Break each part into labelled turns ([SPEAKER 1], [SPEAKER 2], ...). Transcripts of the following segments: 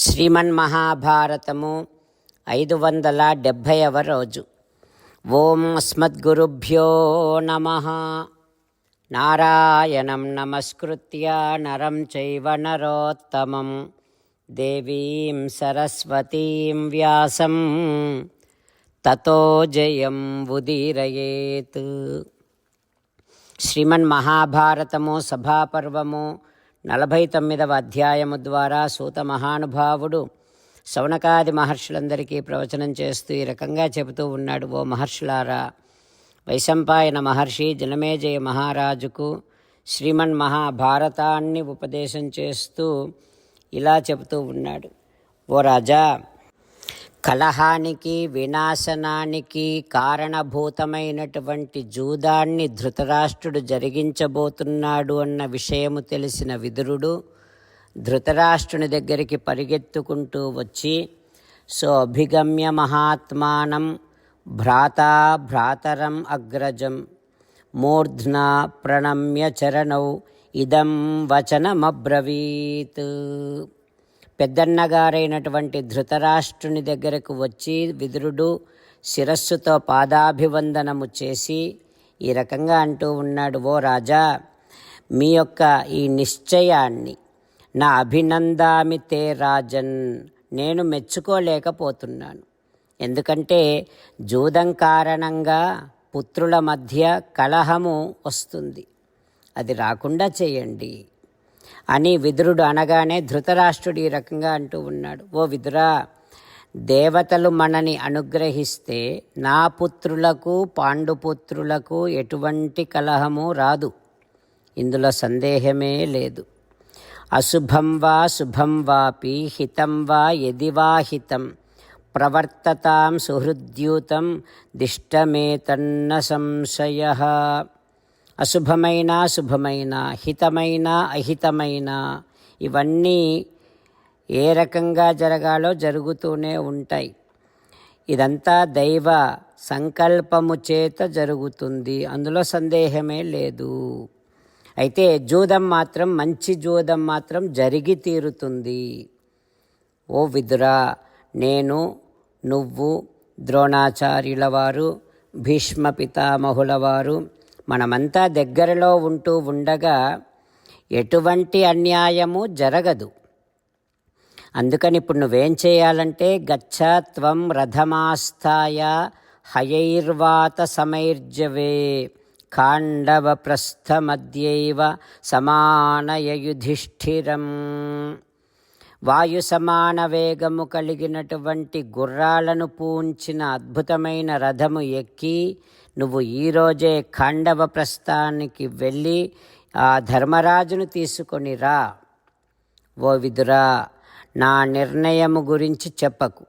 [SPEAKER 1] శ్రీమన్మహాభారతము ఐదు వందల డెబ్భైవ రోజు. ఓం అస్మద్గురుభ్యో నమ. నారాయణం నమస్కృత్య నరం చైవ నరోత్తమం. దేవీం సరస్వతీం వ్యాసం. తతో జయం ఉదీరయేత్. శ్రీమన్ మహాభారతము సభాపర్వము నలభై తొమ్మిదవ అధ్యాయము ద్వారా సూత మహానుభావుడు శౌనకాది మహర్షులందరికీ ప్రవచనం చేస్తూ ఈ రకంగా చెబుతూ ఉన్నాడు ఓ మహర్షులారా వైశంపాయన మహర్షి జనమేజయ మహారాజుకు శ్రీమన్ మహాభారతాన్ని ఉపదేశం చేస్తూ ఇలా చెబుతూ ఉన్నాడు. ఓ రాజా కలహానికి వినాశనానికి కారణభూతమైనటువంటి జూదాన్ని ధృతరాష్ట్రుడు జరిగించబోతున్నాడు అన్న విషయము తెలిసిన విదురుడు ధృతరాష్ట్రుని దగ్గరికి పరిగెత్తుకుంటూ వచ్చి సో అభిగమ్య మహాత్మానం భ్రాతా భ్రాతరం అగ్రజం మూర్ధ్నా ప్రణమ్య చరణౌ ఇదం వచనమబ్రవీత్. పెద్దన్నగారైనటువంటి ధృతరాష్ట్రుని దగ్గరకు వచ్చి విదురుడు శిరస్సుతో పాదాభివందనము చేసి ఈ రకంగా అంటూ ఉన్నాడు ఓ రాజా మీ యొక్క ఈ నిశ్చయాన్ని నా అభినందామి తే రాజన్ నేను మెచ్చుకోలేకపోతున్నాను. ఎందుకంటే జూదం కారణంగా పుత్రుల మధ్య కలహము వస్తుంది. అది రాకుండా చేయండి. అని విదురుడు అనగానే ధృతరాష్ట్రుడు ఈ రకంగా అంటూ ఉన్నాడు. ఓ విదురా దేవతలు మనని అనుగ్రహిస్తే నా పుత్రులకు పాండుపుత్రులకు ఎటువంటి కలహము రాదు. ఇందులో సందేహమే లేదు. అశుభం వా శుభం వాపి హితం వా యది వా హితం. ప్రవర్తతాం సుహృద్యూతం దిష్టమేతన్న సంశయ. అశుభమైన శుభమైన హితమైన అహితమైన ఇవన్నీ ఏ రకంగా జరగాలో జరుగుతూనే ఉంటాయి. ఇదంతా దైవ సంకల్పము చేత జరుగుతుంది. అందులో సందేహమే లేదు. అయితే జూదం మాత్రం మంచి జూదం మాత్రం జరిగి తీరుతుంది. ఓ విదురా నేను నువ్వు ద్రోణాచార్యుల వారు భీష్మ పితామహుల వారు మనమంతా దగ్గరలో ఉంటూ ఉండగా ఎటువంటి అన్యాయము జరగదు. అందుకని ఇప్పుడు నువ్వేం చేయాలంటే గచ్చత్వం రథమాస్థాయ హయైర్వాత సమైర్జవే ఖాండవ ప్రస్థమధ్యైవ సమానయయుధిష్ఠిరం. వాయు సమాన వేగము కలిగినటువంటి గుర్రాలను పూంచిన అద్భుతమైన రథము ఎక్కి నువ్వు ఈరోజే ఖాండవ ప్రస్థానికి వెళ్ళి ఆ ధర్మరాజును తీసుకొని రా. ఓ విదురా నా నిర్ణయము గురించి చెప్పకు.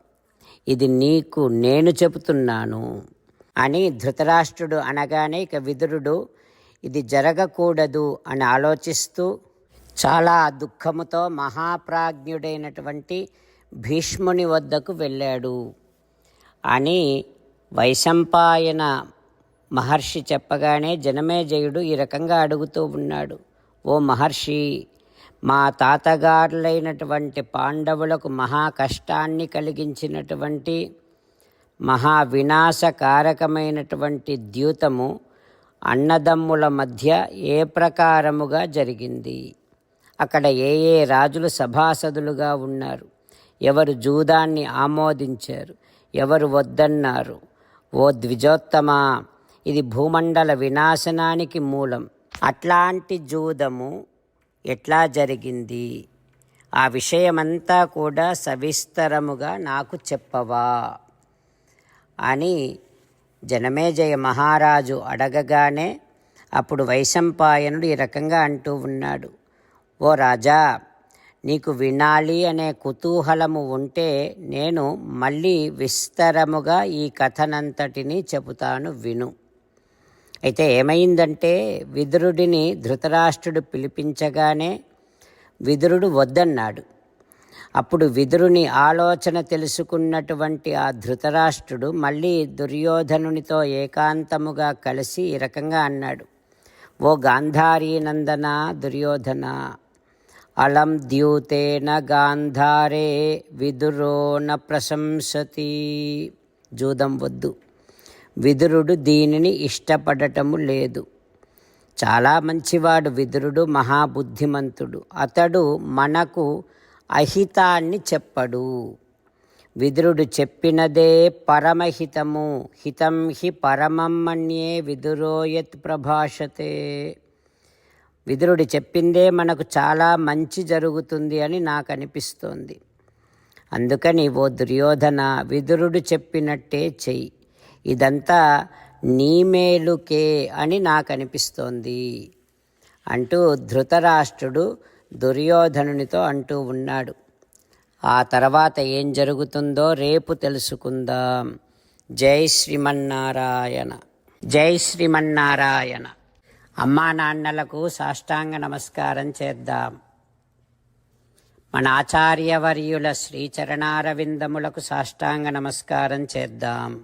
[SPEAKER 1] ఇది నీకు నేను చెబుతున్నాను అని ధృతరాష్ట్రుడు అనగానే ఇక విదురుడు ఇది జరగకూడదు అని ఆలోచిస్తూ చాలా దుఃఖముతో మహాప్రాజ్ఞుడైనటువంటి భీష్ముని వద్దకు వెళ్ళాడు అని వైశంపాయన మహర్షి చెప్పగానే జనమేజయుడు ఈ రకంగా అడుగుతూ ఉన్నాడు ఓ మహర్షి మా తాతగారులైనటువంటి పాండవులకు మహా కష్టాన్ని కలిగించినటువంటి మహా వినాశకారకమైనటువంటి ద్యూతము అన్నదమ్ముల మధ్య ఏ ప్రకారముగా జరిగింది? అక్కడ ఏ ఏ రాజులు సభాసదులుగా ఉన్నారు? ఎవరు జూదాన్ని ఆమోదించారు? ఎవరు వద్దన్నారు? ఓ ద్విజోత్తమ ఇది భూమండల వినాశనానికి మూలం. అట్లాంటి జూదము ఎట్లా జరిగింది? ఆ విషయమంతా కూడా సవిస్తరముగా నాకు చెప్పవా? అని జనమేజయ మహారాజు అడగగానే అప్పుడు వైశంపాయనుడు ఈ రకంగా అంటూ ఉన్నాడు. ఓ రాజా నీకు వినాలి అనే కుతూహలము ఉంటే నేను మళ్ళీ విస్తరముగా ఈ కథనంతటిని చెబుతాను విను. అయితే ఏమైందంటే విదురుడిని ధృతరాష్ట్రుడు పిలిపించగానే విదురుడు వద్దన్నాడు. అప్పుడు విదురుని ఆలోచన తెలుసుకున్నటువంటి ఆ ధృతరాష్ట్రుడు మళ్ళీ దుర్యోధనునితో ఏకాంతముగా కలిసి ఈ రకంగా అన్నాడు. ఓ గాంధారీ నందన దుర్యోధన అలం ద్యూతేన గాంధారే విదురో న ప్రశంసతి. జూదం వద్దు. విదురుడు దీనిని ఇష్టపడటము లేదు. చాలా మంచివాడు విదురుడు మహాబుద్ధిమంతుడు. అతడు మనకు అహితాన్ని చెప్పడు. విదురుడు చెప్పినదే పరమహితము. హితం హి పరమం మన్యే విదురోయత్ ప్రభాషతే. విదురుడు చెప్పిందే మనకు చాలా మంచి జరుగుతుంది అని నాకు అనిపిస్తోంది అందుకని ఓ దుర్యోధన విదురుడు చెప్పినట్టే చెయ్యి. ఇదంతా నీ మేలుకే అని నాకు అనిపిస్తోంది అంటూ ధృతరాష్ట్రుడు దుర్యోధనునితో అంటూ ఉన్నాడు. ఆ తర్వాత ఏం జరుగుతుందో రేపు తెలుసుకుందాం. జై శ్రీమన్నారాయణ. జై శ్రీమన్నారాయణ. అమ్మా నాన్నలకు సాష్టాంగ నమస్కారం చేద్దాం. మన ఆచార్యవర్యుల శ్రీచరణారవిందములకు సాష్టాంగ నమస్కారం చేద్దాం.